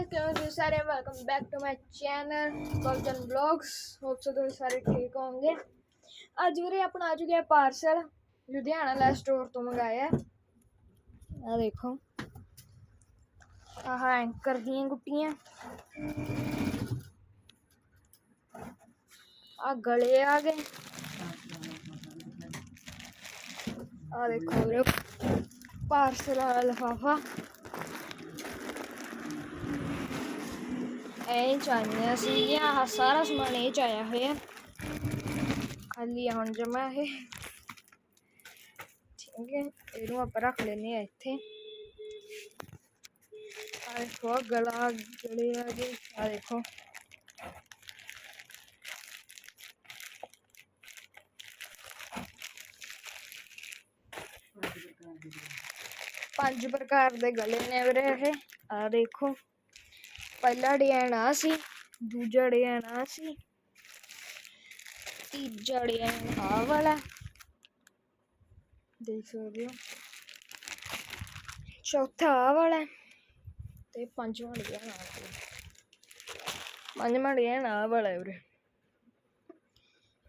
Guys ਕਿਵੇਂ ਤੁਸੀਂ ਸਾਰੇ welcome back to my channel golden blogs hope so ਤੁਸੀਂ ਸਾਰੇ ਠੀਕ ਹੋਵੋਗੇ। ਅੱਜ ਵੀਰੇ ਆਪਣਾ ਆ ਚੁੱਕਿਆ ਪਾਰਸਲ ਲੁਧਿਆਣਾ ਲੈ ਸਟੋਰ ਤੋਂ ਮੰਗਾਇਆ। ਆ ਦੇਖੋ। ਆਹ ਐਂਕਰ ਦੀਆਂ ਗੁੱਟੀਆਂ। ਆ ਗਲੇ ਆ ਗਏ। ਆ ਦੇਖੋ ਵੀਰੇ ਪਾਰਸਲ ਵਾਲਾ ਲਿਫਾਫਾ। ਐ ਚਾਹੀਆਂ ਸੀ ਆਹ ਸਾਰਾ ਸਮਾਨ ਇਹ ਚ ਆਇਆ ਹੋਇਆ। ਖਾਲੀ ਆ ਹੁਣ ਜਮਾ ਇਹ। ਠੀਕ ਹੈ, ਇਹਨੂੰ ਆਪਾਂ ਰੱਖ ਲੈਨੇ ਆ ਇੱਥੇ। ਆ ਦੇਖੋ ਗਲਾ ਗਲੇ ਆ ਆ ਦੇਖੋ। ਪੰਜ ਪ੍ਰਕਾਰ ਦੇ ਗਲੇ ਨੇ ਵੀਰੇ ਇਹ। ਆ ਦੇਖੋ। ਪਹਿਲਾ ਡਿਜ਼ਾਈਨ ਆ ਸੀ, ਦੂਜਾ ਡਿਜ਼ਾਈਨ ਆ ਸੀ, ਤੀਜਾ ਡਿਜ਼ਾਈਨ ਆ ਵਾਲਾ। ਦੇਖ ਸਕਦੇ ਹੋ। ਚੌਥਾ ਆ ਵਾਲਾ ਤੇ ਪੰਜਵਾਂ ਡਿਜ਼ਾਈਨ ਆ ਵਾਲਾ ਪੰਜਵਾਂ ਡਿਜ਼ਾਈਨ ਆ ਵਾਲਾ ਵੀਰੇ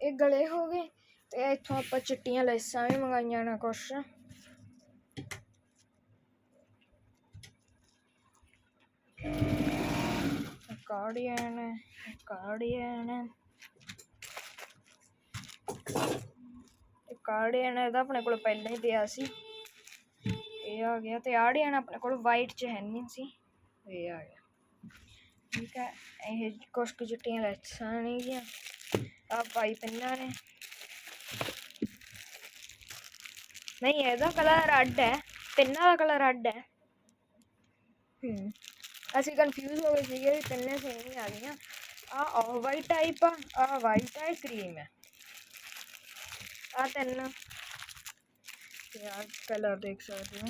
ਇਹ ਗਲੇ ਹੋ ਗਏ ਤੇ ਇੱਥੋਂ ਆਪਾਂ ਚਿੱਟੀਆਂ ਲੈਸਾਂ ਵੀ ਮੰਗਾਈਆਂ ਨਾ ਕੁਛ। ਕਾਰਡੀਅਨ ਕਾਰਡੀਅਨ ਇਹ ਕਾਰਡੀਅਨ ਇਹਦਾ ਆਪਣੇ ਕੋਲ ਪਹਿਲਾਂ ਹੀ ਪਿਆ ਸੀ। ਇਹ ਆ ਗਿਆ ਤੇ ਆਰਡੀਅਨ ਆਪਣੇ ਕੋਲ ਵਾਈਟ ਚ ਹੈ ਨਹੀਂ ਸੀ। ਇਹ ਆ ਗਿਆ। ਠੀਕ ਹੈ, ਇਹ ਕੁਛ ਕੁ ਚਿੱਟੀਆਂ ਲੈਸਾਂ ਨਹੀਂ ਗਿਆ ਆ ਪਾਈ ਪੈਨਾਂ ਨੇ। ਨਹੀਂ, ਇਹਦਾ ਕਲਰ ਰੈੱਡ ਹੈ। ਪੈਨਾਂ ਦਾ ਕਲਰ ਰੈੱਡ ਹੈ। ਹੂੰ। ਅਸੀਂ ਕਨਫਿਊਜ਼ ਹੋ ਗਏ ਸੀਗੇ ਵੀ ਤਿੰਨੇ ਸੇਮ ਹੀ ਆ ਗਈਆਂ। ਆ ਆਫ ਵਾਈਟ ਟਾਈਪ ਆ ਆ ਵਾਈਟ ਆ ਕਰੀਮ ਹੈ ਆ। ਤਿੰਨ। ਤੇ ਕਲਰ ਦੇਖ ਸਕਦੇ ਹੋ।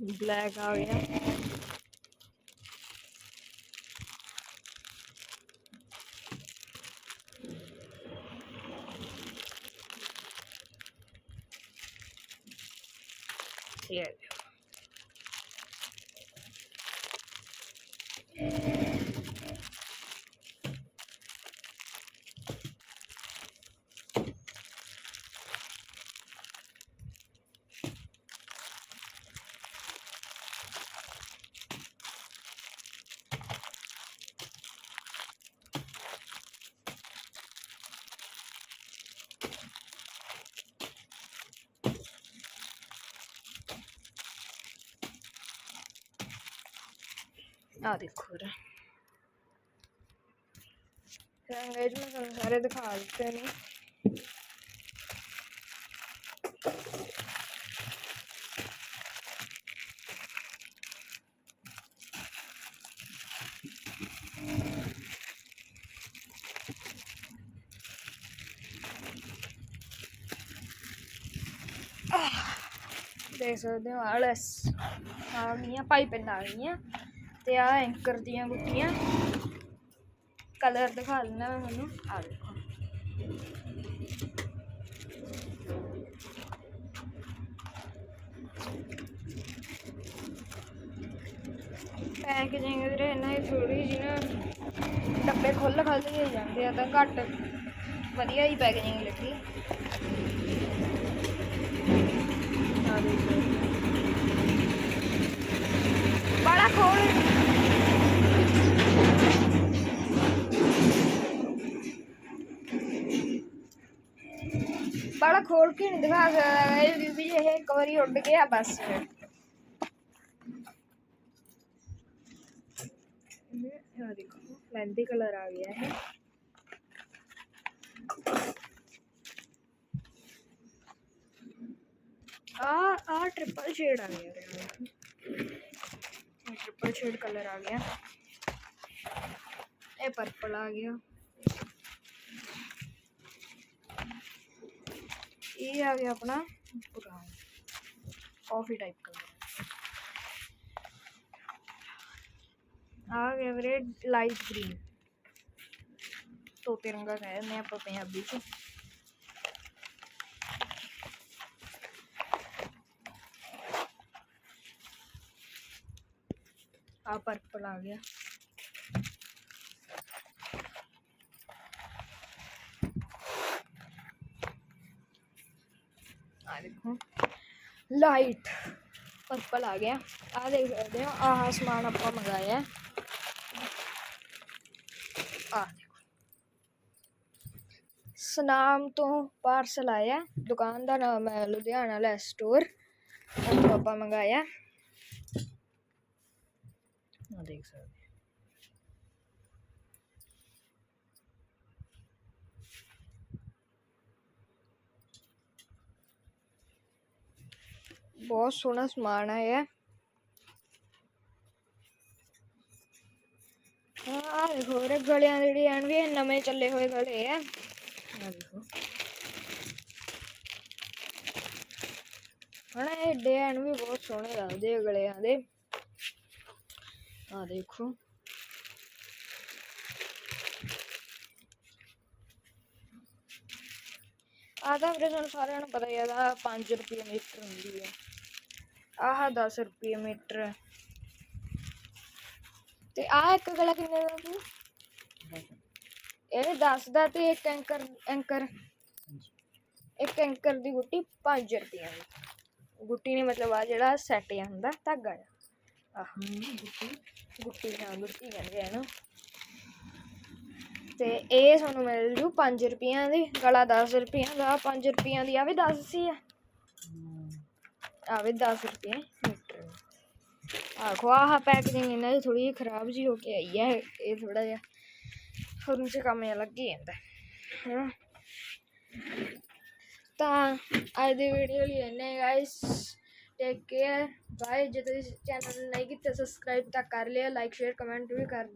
black area here yeah. ਆ ਦੇਖੋ ਰੇ ਰੰਗੇਜ ਮੈਂ ਤੁਹਾਨੂੰ ਸਾਰੇ ਦਿਖਾ ਦਿੱਤੇ ਨੇ। ਦੇਖ ਸਕਦੇ ਹੋ, ਆਲਸ। ਆ ਗਈਆਂ ਪਾਈਪਾਂ ਆ। ਗਈਆਂ ਤੇ ਆ ਐਂਕਰ ਦੀਆਂ ਗੁੱਟੀਆਂ। ਕਲਰ ਦਿਖਾ ਲੈਣਾ ਮੈਂ ਤੁਹਾਨੂੰ। ਆ ਦੇਖੋ। ਪੈਕੇਜਿੰਗ ਵੀਰੇ ਇਹਨਾਂ ਦੀ ਥੋੜੀ ਜਿਹੀ ਨਾ ਡੱਬੇ ਖੁੱਲ ਖੁੱਲ ਕੇ ਜਾਂਦੇ ਆ, ਤਾਂ ਘੱਟ ਵਧੀਆ ਹੀ ਪੈਕੇਜਿੰਗ ਲੱਗੀ। ਬੜਾ ਖੋਲ। बड़ा खोल के नहीं दिखा सकता। ये है, कवरी उड़ गया, बस। मेहंदी कलर आ गया है। आ आ ट्रिपल शेड आ गया ट्रिपल शेड कलर आ गया। ये पर्पल आ गया। ਇਹ ਆ ਗਿਆ ਆਪਣਾ ਬਰਾਊਨ ਕਾਫੀ ਟਾਈਪ ਕਲਰ ਆ ਗਿਆ ਵੀਰੇ ਲਾਈਟ ਗ੍ਰੀਨ ਤੋਤੇ ਰੰਗਾ ਕਹਿ ਦਿੰਦੇ ਆ ਆਪਾਂ ਪੰਜਾਬੀ ਚ। ਆ ਪਰਪਲ ਆ ਆ ਦੇਖੋ। ਲਾਈਟ ਪਰਪਲ ਆ ਗਿਆ। ਆ ਦੇਖ ਸਕਦੇ ਹੋ, ਆਹ ਸਮਾਨ ਆਪਾਂ ਮੰਗਾਇਆ ਆ ਸਨਾਮ ਤੋਂ ਪਾਰਸਲ ਆਇਆ ਦੁਕਾਨ ਦਾ ਨਾਮ ਹੈ ਲੁਧਿਆਣਾ ਲੈ ਸਟੋਰ ਉਹ ਆਪਾਂ ਮੰਗਾਇਆ ਆ ਦੇਖ ਸਕਦੇ ਬਹੁਤ ਸੋਹਣਾ ਸਮਾਨ ਆਇਆ ਹਾਂ। ਦੇਖੋ ਵੀਰੇ ਗਲਿਆਂ ਦੇ ਡਿਜ਼ਾਈਨ ਵੀ ਨਵੇਂ ਚੱਲੇ ਹੋਏ ਗਲੇ ਆ। ਆ ਦੇਖੋ। ਹਣਾ ਇਹ ਡਿਜ਼ਾਈਨ ਵੀ ਬਹੁਤ ਸੋਹਣੇ ਲੱਗਦੇ ਆ ਗਲਿਆਂ ਦੇ। ਆ ਦੇਖੋ। ਆਹ ਤਾਂ ਵੀਰੇ ਤੁਹਾਨੂੰ ਸਾਰਿਆਂ ਨੂੰ ਪਤਾ ਹੀ ਆ ਦਾ 5 ਰੁਪਏ ਮੀਟਰ ਹੁੰਦੀ ਹੈ ਆਹ 10 ਰੁਪਏ ਮੀਟਰ। ਹੈ। ਤੇ ਆਹ ਇੱਕ ਗਲਾ ਕਿੰਨੇ ਦਾ ਤੂੰ ਇਹ 10 ਦਾ ਤੇ ਇੱਕ ਐਂਕਰ ਐਂਕਰ। ਇੱਕ ਐਂਕਰ ਦੀ ਗੁੱਟੀ 5 ਰੁਪਏ ਦੀ। ਗੁੱਟੀ ਨਹੀਂ ਮਤਲਬ ਆ ਜਿਹੜਾ ਸੈੱਟ ਜਾਂ ਹੁੰਦਾ ਧਾਗਾ ਜਿਹਾ। ਆਹ ਗੁੱਟੀ ਹਾਂ ਗੁੱਟੀ ਕਹਿੰਦੇ ਆ ਇਹਨੂੰ। ਤੇ ਇਹ ਤੁਹਾਨੂੰ ਮਿਲ ਜੂ 5 ਰੁਪਈਆਂ ਦੀ ਗਲਾ 10 ਰੁਪਈਆਂ ਦਾ। 5 ਰੁਪਈਆਂ ਦੀ ਆ ਵੀ 10 ਸੀ ਆ। ਆ ਵੀ 10 ਰੁਪਏ ਮੀਟਰ ਆਖੋ ਆਹ ਪੈਕੇਜਿੰਗ ਇਹਨਾਂ ਦੀ ਥੋੜੀ ਜਿਹੀ ਖਰਾਬ ਜੀ ਹੋ ਕੇ ਆਈ ਹੈ ਇਹ ਥੋੜਾ ਜਿਹਾ ਹੁਣ ਚ ਕੰਮ ਜਿਹਾ ਲੱਗ ਹੀ ਜਾਂਦਾ ਹਾਂ ਤਾਂ ਅੱਜ ਦੀ ਵੀਡੀਓ ਲਈ ਇੰਨੇ ਗਾਇਸ ਟੇਕ ਕੇਅਰ ਬਾਏ ਜੇ ਤੁਸੀਂ ਚੈਨਲ ਨੂੰ ਨਹੀਂ ਕੀਤਾ ਸਬਸਕ੍ਰਾਈਬ ਤਾਂ ਕਰ ਲਿਓ ਲਾਈਕ ਸ਼ੇਅਰ ਕਮੈਂਟ ਵੀ ਕਰ